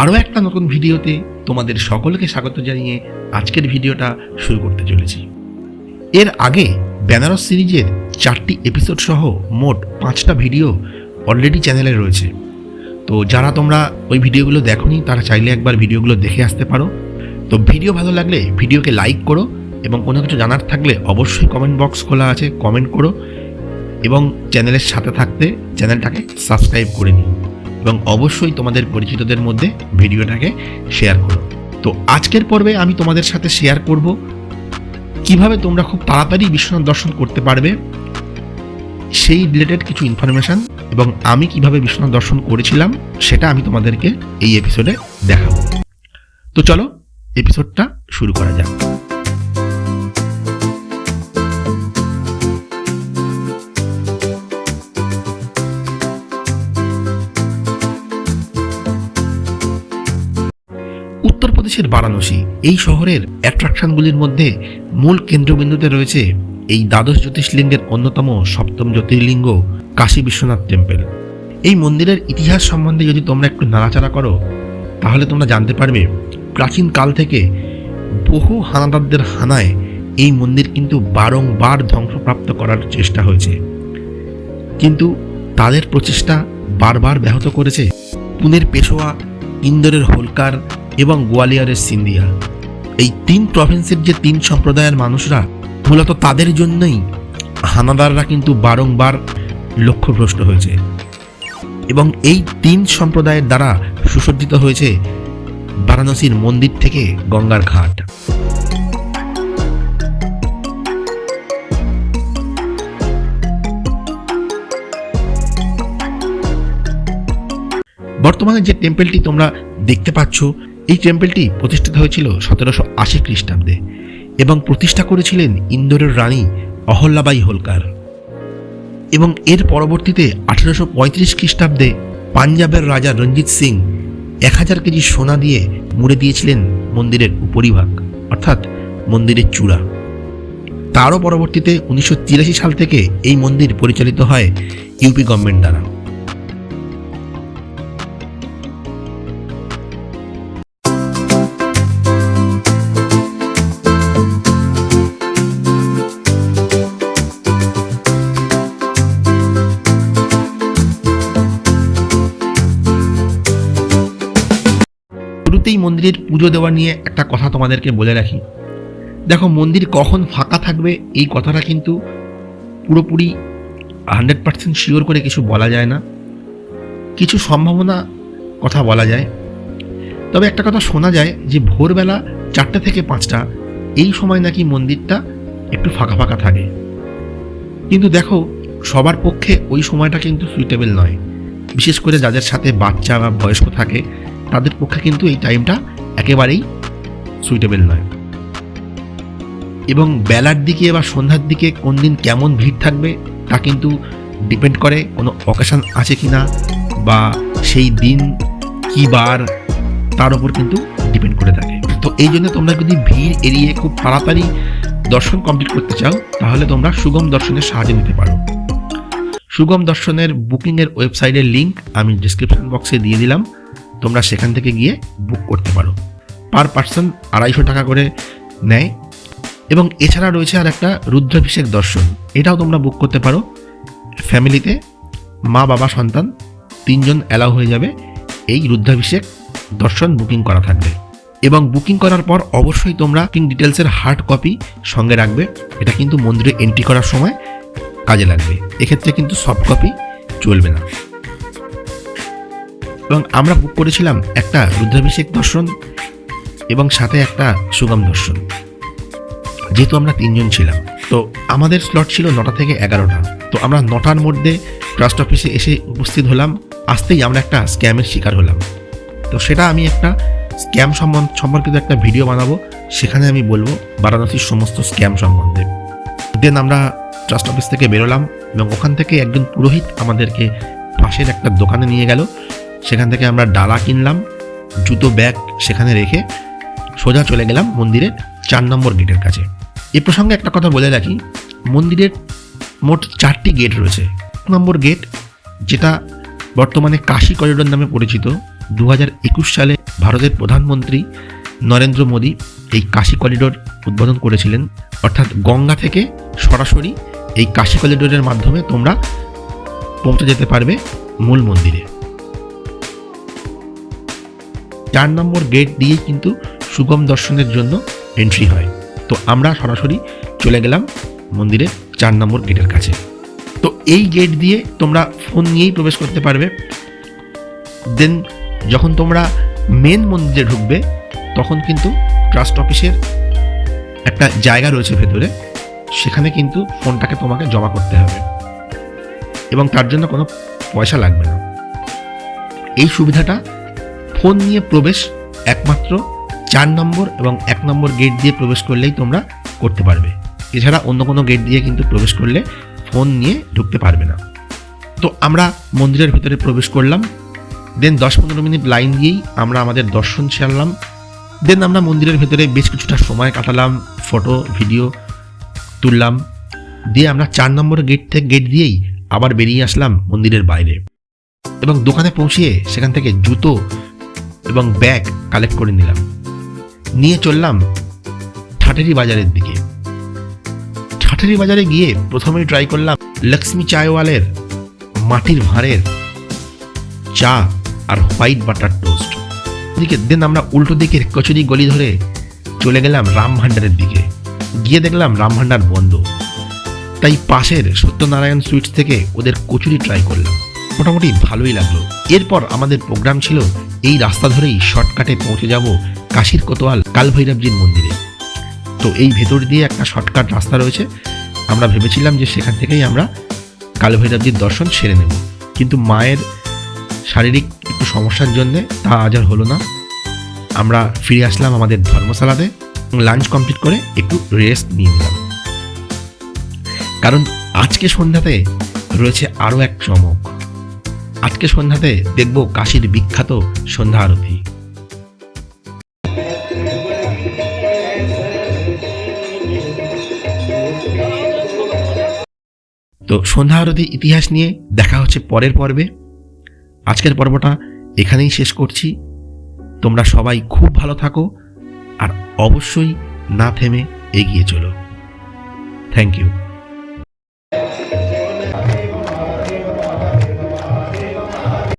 আরও একটা নতুন ভিডিওতে তোমাদের সকলকে স্বাগত জানিয়ে আজকের ভিডিওটা শুরু করতে চলেছি। এর আগে বেনারস সিরিজের চারটি এপিসোড সহ মোট পাঁচটা ভিডিও অলরেডি চ্যানেলে রয়েছে। তো যারা তোমরা ওই ভিডিওগুলো দেখোনি, তারা চাইলে একবার ভিডিওগুলো দেখে আসতে পারো। তো ভিডিও ভালো লাগলে ভিডিওকে লাইক করো এবং কোনো কিছু জানার থাকলে অবশ্যই কমেন্ট বক্স খোলা আছে কমেন্ট করো এবং চ্যানেলের সাথে থাকতে চ্যানেলটাকে সাবস্ক্রাইব করে নিও। এবং অবশ্যই তোমাদের পরিচিতদের মধ্যে ভিডিওটাকে শেয়ার করো। তো আজকের পর্বে আমি তোমাদের সাথে শেয়ার করব কীভাবে তোমরা খুব তাড়াতাড়ি বিশ্বনাথ দর্শন করতে পারবে, সেই রিলেটেড কিছু ইনফরমেশন এবং আমি কীভাবে বিশ্বনাথ দর্শন করেছিলাম, সেটা আমি তোমাদেরকে এই এপিসোডে দেখাবো। তো চলো এপিসোডটা শুরু করা যাক। উত্তরপ্রদেশের বারাণসী। এই শহরের অ্যাট্রাকশনগুলির মধ্যে মূল কেন্দ্রবিন্দুতে রয়েছে এই দ্বাদশ জ্যোতিষলিঙ্গের অন্যতম সপ্তম জ্যোতির্লিঙ্গ কাশী বিশ্বনাথ টেম্পল। এই মন্দিরের ইতিহাস সম্বন্ধে যদি তোমরা একটু নাড়াচাড়া করো, তাহলে তোমরা জানতে পারবে প্রাচীন কাল থেকে বহু হানাদারদের হানায় এই মন্দির কিন্তু বারংবার ধ্বংসপ্রাপ্ত করার চেষ্টা হয়েছে। কিন্তু তাদের প্রচেষ্টা বারবার ব্যাহত করেছে। পুনের পেশোয়া, ইন্দোরের হোলকার এবং গোয়ালিয়রের সিন্ধিয়া। এই তিন প্রভিন্সের যে তিন সম্প্রদায়ের মানুষরা, মূলত তাদের জন্যই হানাদাররা কিন্তু বারংবার লক্ষ্যভ্রষ্ট হয়েছে। এবং এই তিন সম্প্রদায়ের দ্বারা সুসজ্জিত হয়েছে বারাণসীর মন্দির থেকে গঙ্গার ঘাট। বর্তমানে যে টেম্পলটি তোমরা দেখতে পাচ্ছ এই টেম্পলটি প্রতিষ্ঠিত হয়েছিল সতেরোশো আশি খ্রিস্টাব্দে এবং প্রতিষ্ঠা করেছিলেন ইন্দোরের রানী অহল্যাবাই হোলকার। এবং এর পরবর্তীতে আঠেরোশো পঁয়ত্রিশ খ্রিস্টাব্দে পাঞ্জাবের রাজা রঞ্জিত সিং এক হাজার কেজি সোনা দিয়ে মুড়ে দিয়েছিলেন মন্দিরের উপরিভাগ, অর্থাৎ মন্দিরের চূড়া। তারও পরবর্তীতে উনিশশো তিরাশি সাল থেকে এই মন্দির পরিচালিত হয় ইউপি গভর্নমেন্ট দ্বারা। মন্দিরের পুজো দেওয়া নিয়ে একটা কথা তোমাদেরকে বলে রাখি। দেখো, মন্দির কখন ফাঁকা থাকবে, এই কথাটা কিন্তু পুরোপুরি হান্ড্রেড পার্সেন্ট শিওর করে কিছু বলা যায় না। কিছু সম্ভাবনা কথা বলা যায়। তবে একটা কথা শোনা যায় যে, ভোরবেলা চারটে থেকে পাঁচটা, এই সময় নাকি মন্দিরটা একটু ফাঁকা ফাঁকা থাকে। কিন্তু দেখো, সবার পক্ষে ওই সময়টা কিন্তু সুইটেবল নয়। বিশেষ করে যাদের সাথে বাচ্চা বা বয়স্ক থাকে তাদের পক্ষে কিন্তু এই টাইমটা একেবারেই সুইটেবল নয়। এবং বেলার দিকে বা সন্ধ্যার দিকে কোন দিন কেমন ভিড় থাকবে, তা কিন্তু ডিপেন্ড করে কোনো অকেশন আছে কি না বা সেই দিন কি বার, তার উপর কিন্তু ডিপেন্ড করে থাকে। তো এই জন্য তোমরা যদি ভিড় এড়িয়ে খুব তাড়াতাড়ি দর্শন কমপ্লিট করতে চাও, তাহলে তোমরা সুগম দর্শনের সাহায্য নিতে পারো। সুগম দর্শনের বুকিংয়ের ওয়েবসাইটের লিঙ্ক আমি ডিসক্রিপশন বক্সে দিয়ে দিলাম। তোমরা সেখান থেকে গিয়ে বুক করতে পারো। পার পার্সন আড়াইশো টাকা করে নেয়। এবং এছাড়া রয়েছে আর একটা রুদ্রাভিষেক দর্শন। এটাও তোমরা বুক করতে পারো। ফ্যামিলিতে মা, বাবা, সন্তান তিনজন অ্যালাউ হয়ে যাবে। এই রুদ্রাভিষেক দর্শন বুকিং করা থাকবে। এবং বুকিং করার পর অবশ্যই তোমরা বুকিং ডিটেলসের হার্ড কপি সঙ্গে রাখবে। এটা কিন্তু মন্দিরে এন্ট্রি করার সময় কাজে লাগবে। এক্ষেত্রে কিন্তু সফট কপি চলবে না। এবং আমরা বুক করেছিলাম একটা রুদ্রাভিষেক দর্শন এবং সাথে একটা সুগম দর্শন। যেহেতু আমরা তিনজন ছিলাম, তো আমাদের স্লট ছিল নটা থেকে এগারোটা। তো আমরা নটার মধ্যে ট্রাস্ট অফিসে এসে উপস্থিত হলাম, আসতেই আমরা একটা স্ক্যামের শিকার হলাম। তো সেটা আমি একটা স্ক্যাম সম্বন্ধ সম্পর্কিত একটা ভিডিও বানাবো, সেখানে আমি বলব বারাণসীর সমস্ত স্ক্যাম সম্বন্ধে। দেন আমরা ট্রাস্ট অফিস থেকে বেরোলাম এবং ওখান থেকে একজন পুরোহিত আমাদেরকে পাশের একটা দোকানে নিয়ে গেল। সেখান থেকে আমরা ডালা কিনলাম, জুতো, ব্যাগ সেখানে রেখে সোজা চলে গেলাম মন্দিরের চার নম্বর গেটের কাছে। এ প্রসঙ্গে একটা কথা বলে রাখি, মন্দিরের মোট চারটি গেট রয়েছে। এক নম্বর গেট, যেটা বর্তমানে কাশী করিডোর নামে পরিচিত দু হাজার একুশ সালে ভারতের প্রধানমন্ত্রী নরেন্দ্র মোদী এই কাশী করিডোর উদ্বোধন করেছিলেন। অর্থাৎ গঙ্গা থেকে সরাসরি এই কাশী করিডোরের মাধ্যমে তোমরা পৌঁছে যেতে পারবে মূল মন্দিরে। চার নম্বর গেট দিয়েই কিন্তু সুগম দর্শনের জন্য এন্ট্রি হয়। তো আমরা সরাসরি চলে গেলাম মন্দিরের চার নম্বর গেটের কাছে। তো এই গেট দিয়ে তোমরা ফোন নিয়েই প্রবেশ করতে পারবে। দেন যখন তোমরা মেন মন্দিরে ঢুকবে, তখন কিন্তু ট্রাস্ট অফিসের একটা জায়গা রয়েছে ভেতরে। সেখানে কিন্তু ফোনটাকে তোমাকে জমা করতে হবে। এবং তার জন্য কোনো পয়সা লাগবে না। এই সুবিধাটা ফোন নিয়ে প্রবেশ একমাত্র, চার নম্বর এবং এক নম্বর গেট দিয়ে প্রবেশ করলেই তোমরা করতে পারবে। এছাড়া অন্য কোনো গেট দিয়ে কিন্তু প্রবেশ করলে ফোন নিয়ে ঢুকতে পারবে না। তো আমরা মন্দিরের ভিতরে প্রবেশ করলাম। দেন দশ পনেরো মিনিট লাইন দিয়েই আমরা আমাদের দর্শন সারলাম দেন আমরা মন্দিরের ভেতরে বেশ কিছুটা সময় কাটালাম ফটো ভিডিও তুললাম। দিয়ে আমরা চার নম্বর গেট থেকে গেট দিয়েই আবার বেরিয়ে আসলাম মন্দিরের বাইরে। এবং দোকানে পৌঁছিয়ে সেখান থেকে জুতো এবং ব্যাগ কালেক্ট করে নিলাম। নিয়ে চললাম ঠাটেরি বাজারের দিকে। ঠাটেরি বাজারে গিয়ে প্রথমেই ট্রাই করলাম লক্ষ্মী চায়ওয়ালের মাটির ভাঁড়ের চা আর হোয়াইট বাটার টোস্ট। দিকে দেন আমরা উল্টো দিকের কচুরি গলি ধরে চলে গেলাম রাম ভান্ডারের দিকে। গিয়ে দেখলাম রাম ভান্ডার বন্ধ। তাই পাশের সত্যনারায়ণ সুইটস থেকে ওদের কচুরি ট্রাই করলাম। মোটামুটি ভালোই লাগল। এরপর আমাদের প্রোগ্রাম ছিল এই রাস্তা ধরেই শর্টকাটে পৌঁছে যাব কাশীর কোতোয়াল কালভৈরবজির মন্দিরে। তো এই ভেতর দিয়ে একটা শর্টকাট রাস্তা রয়েছে। আমরা ভেবেছিলাম যে সেখান থেকেই আমরা কালভৈরবজির দর্শন সেরে নেব। কিন্তু মায়ের শারীরিক একটু সমস্যার জন্যে তা আজ আর হলো না। আমরা ফিরে আসলাম আমাদের ধর্মশালাতে, লাঞ্চ কমপ্লিট করে একটু রেস্ট নিয়ে নিলাম। কারণ আজকে সন্ধ্যাতে রয়েছে আরও এক চমক। আজকে সন্ধ্যাতে দেখব কাশীর বিখ্যাত সন্ধ্যা আরতি। তো সন্ধ্যা আরতি ইতিহাস নিয়ে দেখা হচ্ছে পরের পর্বে। আজকের পর্বটা এখানেই শেষ করছি। তোমরা সবাই খুব ভালো থাকো আর অবশ্যই না থেমে এগিয়ে চলো। Thank you